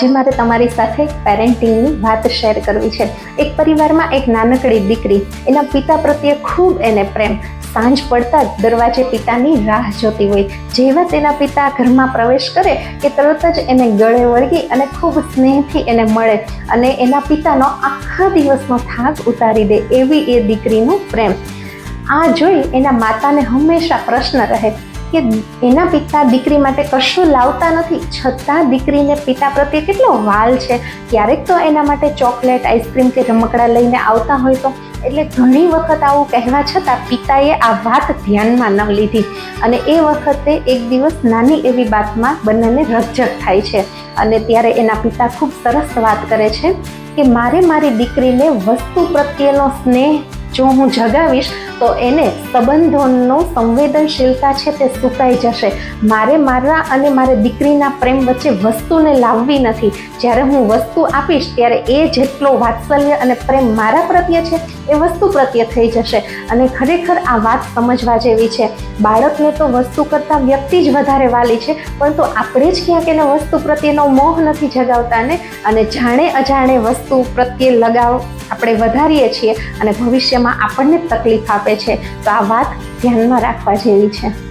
આજે મારે તમારી સાથે પેરેન્ટિંગની વાત શેર કરવી છે. એક પરિવારમાં એક નાનકડી દીકરી, એના પિતા પ્રત્યે ખૂબ એને પ્રેમ. સાંજ પડતા જ દરવાજે પિતાની રાહ જોતી હોય. જેવા તેના પિતા ઘરમાં પ્રવેશ કરે કે તરત જ એને ગળે વળગી અને ખૂબ સ્નેહથી એને મળે અને એના પિતાનો આખા દિવસનો થાક ઉતારી દે એવી એ દીકરીનું પ્રેમ. આ જોઈ એના માતાને હંમેશા પ્રશ્ન રહે કે એના પિતા દીકરી માટે કશું લાવતા નથી, છતાં દીકરીને પિતા પ્રત્યે કેટલો વાલ છે. ક્યારેક તો એના માટે ચોકલેટ, આઈસ્ક્રીમ કે રમકડા લઈને આવતા હોય તો, એટલે ઘણી વખત આવું કહેવા છતાં પિતાએ આ વાત ધ્યાનમાં ન લીધી. અને એ વખતે એક દિવસ નાની એવી વાતમાં બંનેને રકઝક થાય છે. અને ત્યારે એના પિતા ખૂબ સરસ વાત કરે છે કે, મારે મારી દીકરીને વસ્તુ પ્રત્યેનો સ્નેહ જો હું જગાવીશ, તો એને સંબંધોનો સંવેદનશીલતા છે તે સુકાઈ જશે. મારે મારા અને મારે દીકરીના પ્રેમ વચ્ચે વસ્તુને લાવવી નથી. જ્યારે હું વસ્તુ આપીશ, ત્યારે એ જેટલો વાત્સલ્ય અને પ્રેમ મારા પ્રત્યે છે, એ વસ્તુ પ્રત્યે થઈ જશે. અને ખરેખર આ વાત સમજવા જેવી છે. બાળકને તો વસ્તુ કરતાં વ્યક્તિ જ વધારે વાલી છે, પરંતુ આપણે જ ક્યાંક એને વસ્તુ પ્રત્યેનો મોહ નથી જગાવતા ને. અને જાણે અજાણે વસ્તુ પ્રત્યે લગાવ આપણે વધારીએ છીએ અને ભવિષ્યમાં આપણને તકલીફ આપે છે. તો આ વાત ધ્યાનમાં રાખવા જેવી છે.